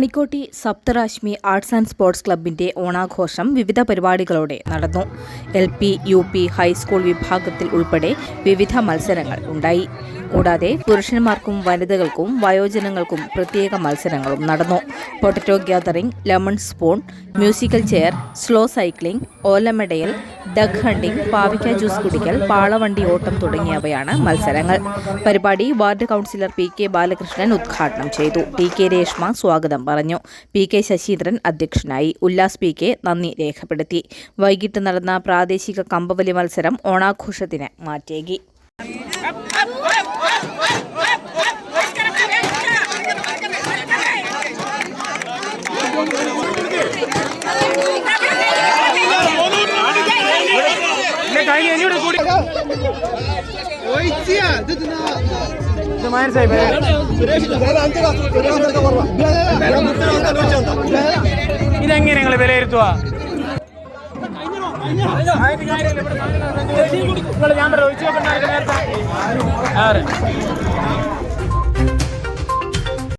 Panikkotti Saptharashmi arts and sports ക്ലബിന്റെ ഓണാഘോഷം വിവിധ പരിപാടികളോടെ നടന്നു. L P U P high school വിഭാഗത്തിൽ ഉൾപ്പെടെ വിവിധ മത്സരങ്ങൾ ഉണ്ടായി. കൂടാതെ പുരുഷന്മാർക്കും വനിതകൾക്കും വയോജനങ്ങൾക്കും പ്രത്യേക മത്സരങ്ങളും നടന്നു. Potato gathering lemon spoon musical chair slow cycling ഓലമെടയൽ duck hunting പാവിക്ക ജ്യൂസ് കുടിക്കൽ പാളവണ്ടി ഓട്ടം തുടങ്ങിയവയാണ് മത്സരങ്ങൾ. പരിപാടി ward councillor P K Balakrishnan ഉദ്ഘാടനം ചെയ്തു. ടി കെ രേഷ്മ സ്വാഗതം പറഞ്ഞു. പി കെ ശശീന്ദ്രൻ അധ്യക്ഷനായി. ഉല്ലാസ് പി കെ നന്ദി രേഖപ്പെടുത്തി. വൈകിട്ട് നടന്ന പ്രാദേശിക കമ്പവലി മത്സരം ഓണാഘോഷത്തിന് മാറ്റേകി. ഇതെങ്ങനെ നിങ്ങൾ വിലയിരുത്തുക ഞാൻ പറയാം ഒഴിച്ചു നോക്കണ്ട നേരത്തെ.